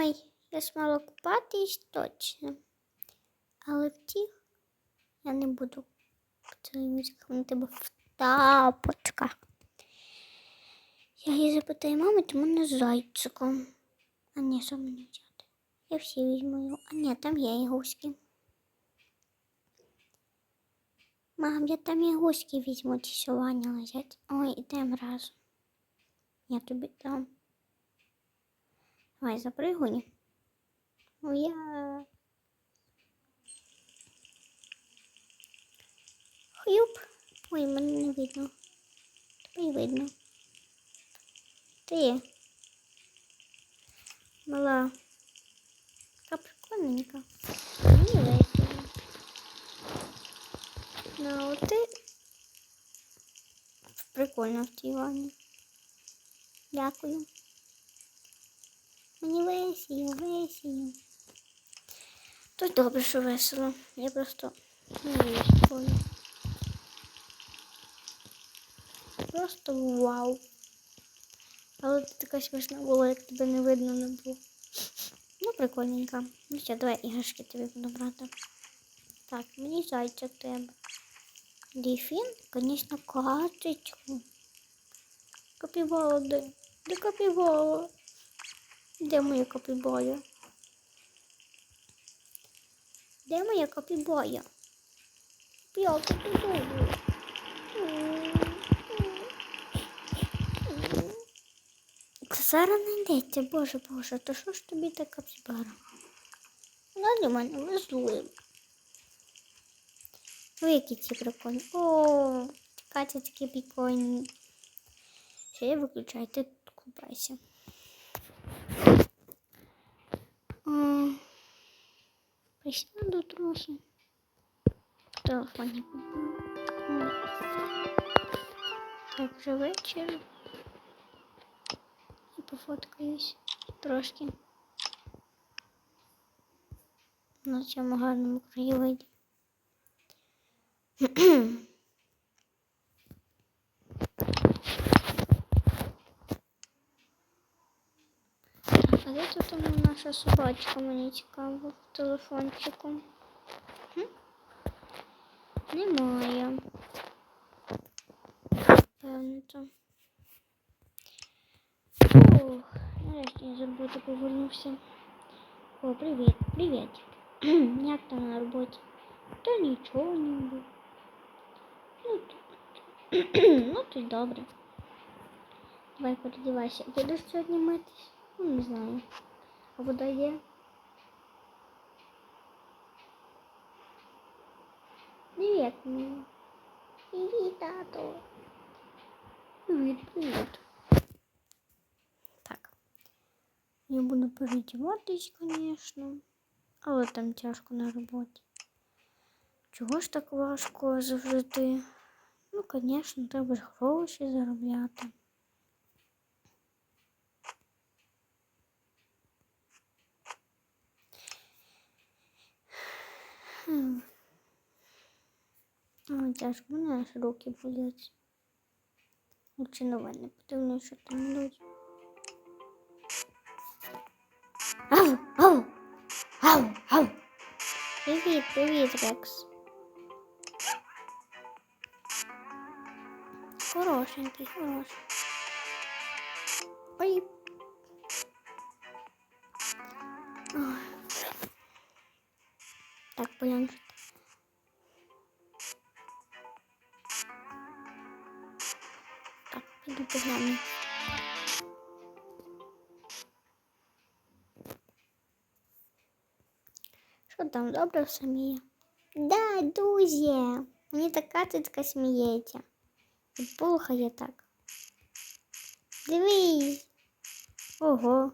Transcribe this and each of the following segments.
Ой, я ж мала купатись точно. Але втіх я не буду на тебе в тапочках. Я її запитаю, мами, ти мене зайчиком. А ні, що мені взяти? Я всі візьму його. А ні, там є ігуськи. Мам, я там ігуськи візьму, ті що Ваня лежать. Ой, ідемо разом. Я тобі дам. Давай, запригуй. Ну я. Хюп. Ой, мене не видно. Тобі видно. Ти. Мала. Така прикольненька. Мені весело. Ну, от ти прикольно в цій ванні. Дякую. Мені весело, весело. То добре, що весело. Я просто не з. Просто вау. Але ти така смішна була, як тебе не видно не було. Ну, прикольненько. Ну що, давай іграшки тобі буду брати. Так, мені зайчик треба. Дельфін, звісно, качечку. Капібала де? Де капібала? Де моя капібая? Де моя капібая? Я капібаю. Зараз не йдеться, боже боже, то що ж тобі така капібара? Вона для мене важлива. Ну, які ці прикольні. О, Катя такі прикольні. Все, я виключаю, купайся. О, Присяду трохи. В телефоні. Так, вже вечір. І пофоткаюсь трошки. На цьому гарному краєвиді. а де тут у мене наша собачка, мені цікаво, в телефончику? Хм? Немає. Певно там. Ох, нарешті я забути повернувся. О, привіт, привіт. Як там на роботі? Та нічого не було. Ну, то- ну то й добре. Давай передівайся. Будеш сьогодні митись? Ну, не знаю. А вода є? Привіт, мій. Привіт, тато. Привіт, привіт. Так. Я буду передіватись, звісно. Але там тяжко на роботі. Чого ж так важко завжди? Ну, звісно, треба ж гроші заробляти. Тяжко, у мене аж руки болять. Лучше новини подивлюсь, що там йдуть. Ау, ау, ау, ау. Привіт, привіт, Рекс. Хорошенький, хороший. Ой. Ой. Блин. Так, піду погляну. Що там, добре все Мія? Да, друзі. Мені така цицька сміється. І полхає так. Дивись. Ого.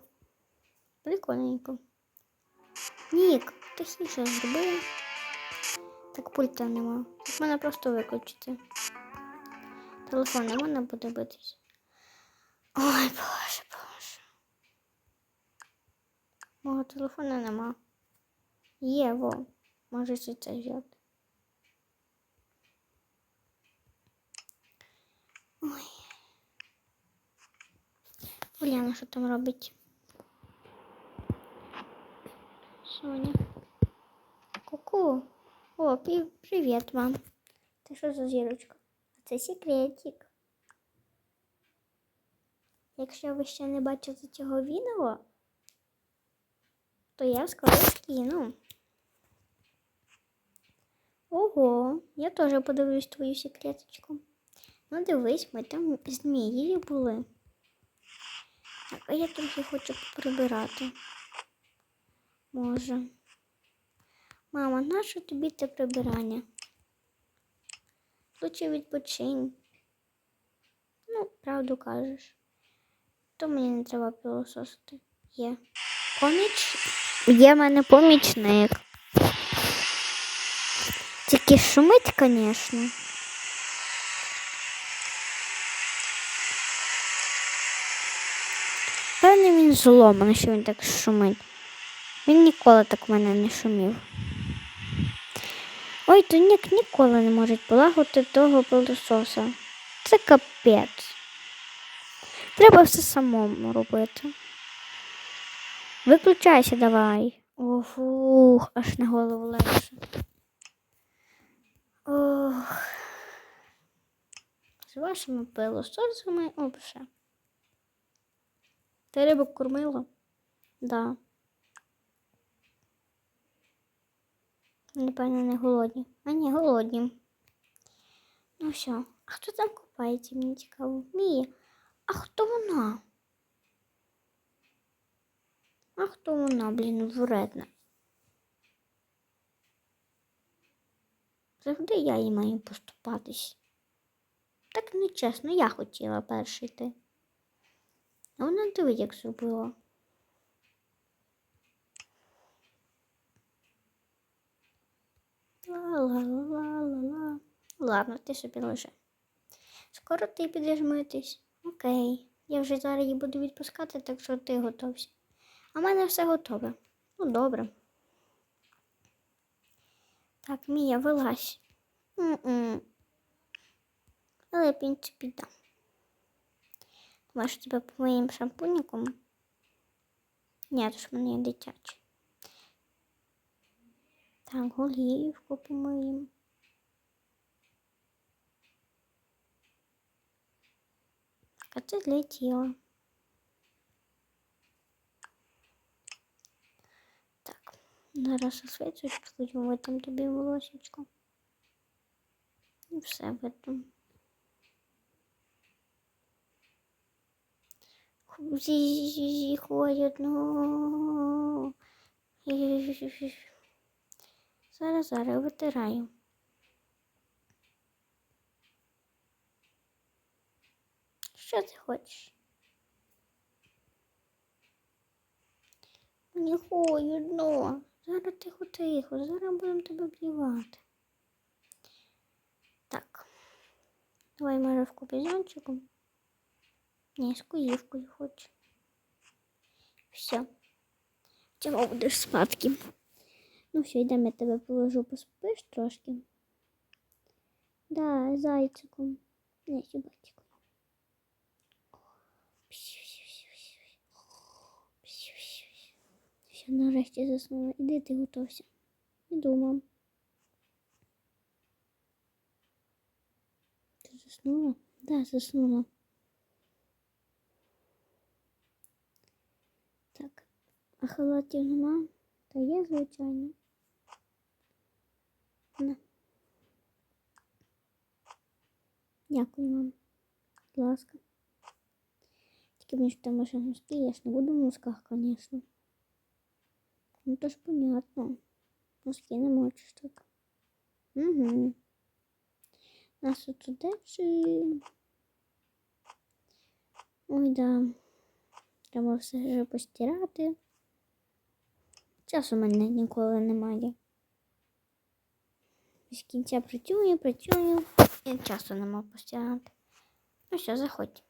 Прикольненько. Нік, тихіше зроби. Так пульта нема. Так мене просто виключити. Телефон не можна буде битись. Ой, боже, боже. Мого телефона нема. Є, во. Може ще це взяти. Ой. Уляна, що там робить? О, привіт, мам. Ти що за зірочка? Це секретик. Якщо ви ще не бачите цього відео, то я скоро скину. Ого, я теж подивлюсь твою секреточку. Ну, дивись, ми там з Мією були. Так, а я трохи хочу прибирати. Може. Мама, нащо тобі це прибирання? Лучше відпочинь. Ну, правду кажеш. То мені не треба пилососити. Є. Поміч? Є в мене помічник. Тільки шумить, звісно. Певне він зломаний, що він так шумить. Він ніколи так в мене не шумів. Ой, то ніяк ніколи не можуть полагодити того пилососа. Це капець. Треба все самому робити. Виключайся давай. О, аж на голову легше. Ох. З вашими пилососами обше. Ти рибок кормила? Да. Напевно, не голодні. А ні, голодні. Ну все, а хто там купається? Мені цікаво. Мія, а хто вона? А хто вона, блін, вредна? Завжди я їй маю поступатись. Так нечесно, я хотіла перший йти. А вона диви, як зробила. Ла-ла-ла-ла-ла. Ладно, ти собі лежи. Скоро ти підеш митись. Окей. Я вже зараз її буду відпускати, так що ти готовся. А в мене все готове. Ну, добре. Так, Мія, вилазь. М-м. Але я принципі дам. Думаєш, тебе по моїм шампуніком? Ні, то ж в мене є дитячий. Так, голівку помиємо. А це для тіла. Так, зараз освічусь, будемо там тобі волосечко. І все в этом. Зі ходять, ну. Зараз, зараз витираю. Що ти хочеш? Мені холодно. Зараз тихо тихо. Зараз будемо тебе обдівати. Так. Давай морозку бізончиком. Ні, з куївкою хочу. Все. Чого будеш спадки? Ну все, йдемо, я тебе положу, поспиш трошки. Да, зайчиком. Не, сюбатиком. Все, нарешті заснула. Іди ти готовся. Іду, мам. Ти заснула? Да, заснула. Так, а халатів нема? Та є, звичайно. Дякую вам. Будь ласка. Тільки мені ж там носки, я ж не буду в носках, звісно. Ну то ж понятно. Носки не мочиш так. Угу. Нас тут одежі. Ой, да. Треба все вже постирати. Часу в мене ніколи немає. З кінця працюю, працюю, і часу нема постирати. Ну що, заходь.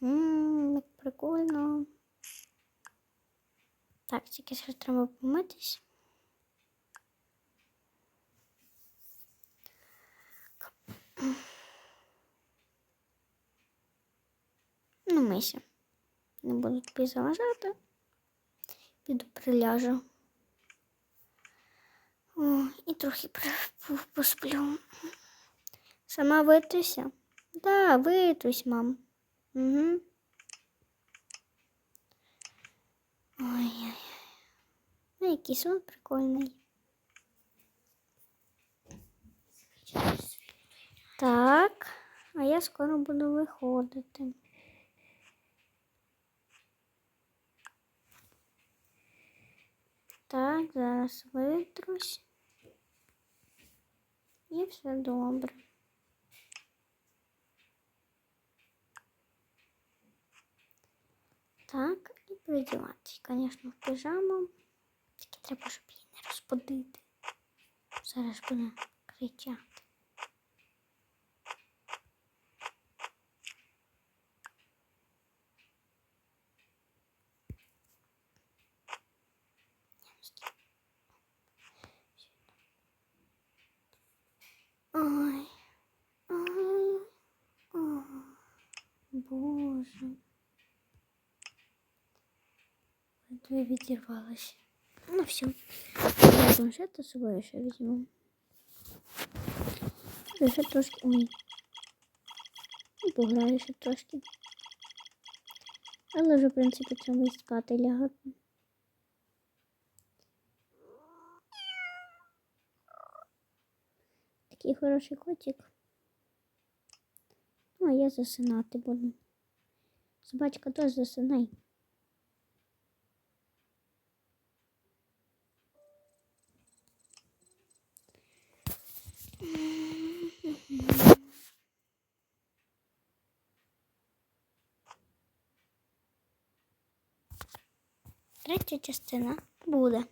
Ммм, як прикольно. Так, тільки ще треба помитись. Ну, мися. Не буду тобі заважати. піду приляжу. О, і трохи посплю. Сама витруся? Да, витрусь, мам. Угу. Ой-ой. Ну, який сон прикольний. Так, а я скоро буду виходити. Так, зараз витрусь. І все добре. Так, і передіватись, звісно, в пижаму. Тільки треба, щоб її не розподити. Зараз буде кричати. Ой, ой, ой, Боже. Ледве відірвалася. Ну все. Я планшет з собою ще візьму. Ще трошки. Ой. Пограю ще трошки. Але вже, в принципі, цьому і спати лягати. Такий хороший котик. Ну, а я засинати буду. Собачка теж засинай. Третя частина буде.